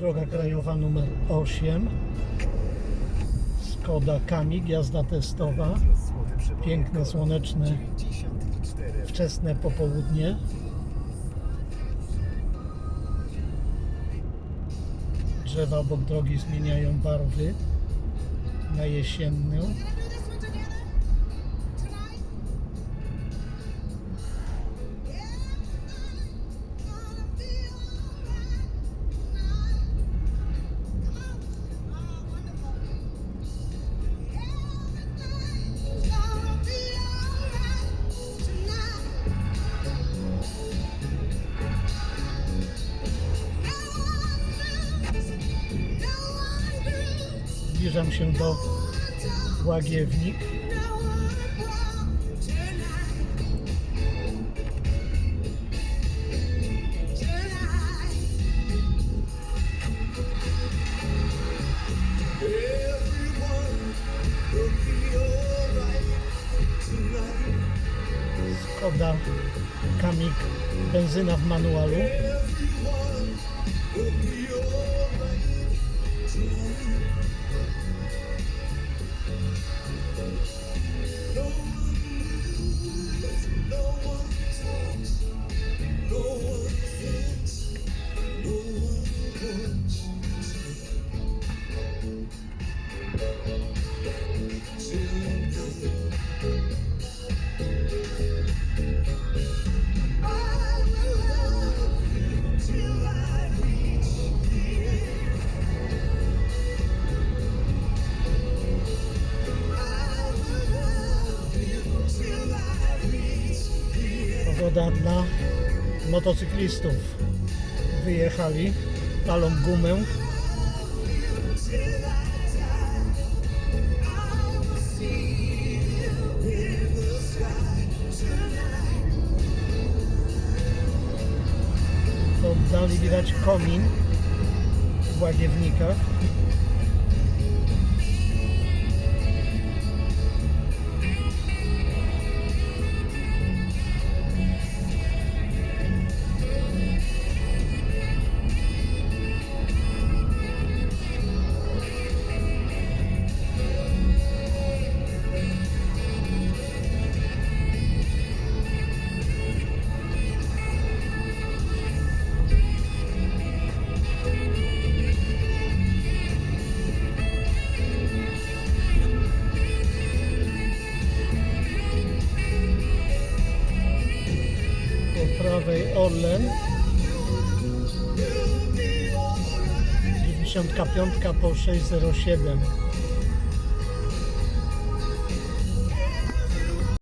Droga krajowa numer 8. Skoda Kamik, jazda testowa. Piękne, słoneczne, wczesne popołudnie. Drzewa obok drogi zmieniają barwy na jesienną. Zbliżam się do Łagiewnik. Skoda Kamik, benzyna w manualu. Pogoda dla motocyklistów. Wyjechali, palą gumę. Oddali widać komin w Łagiewnikach. Orlen. 95 po 607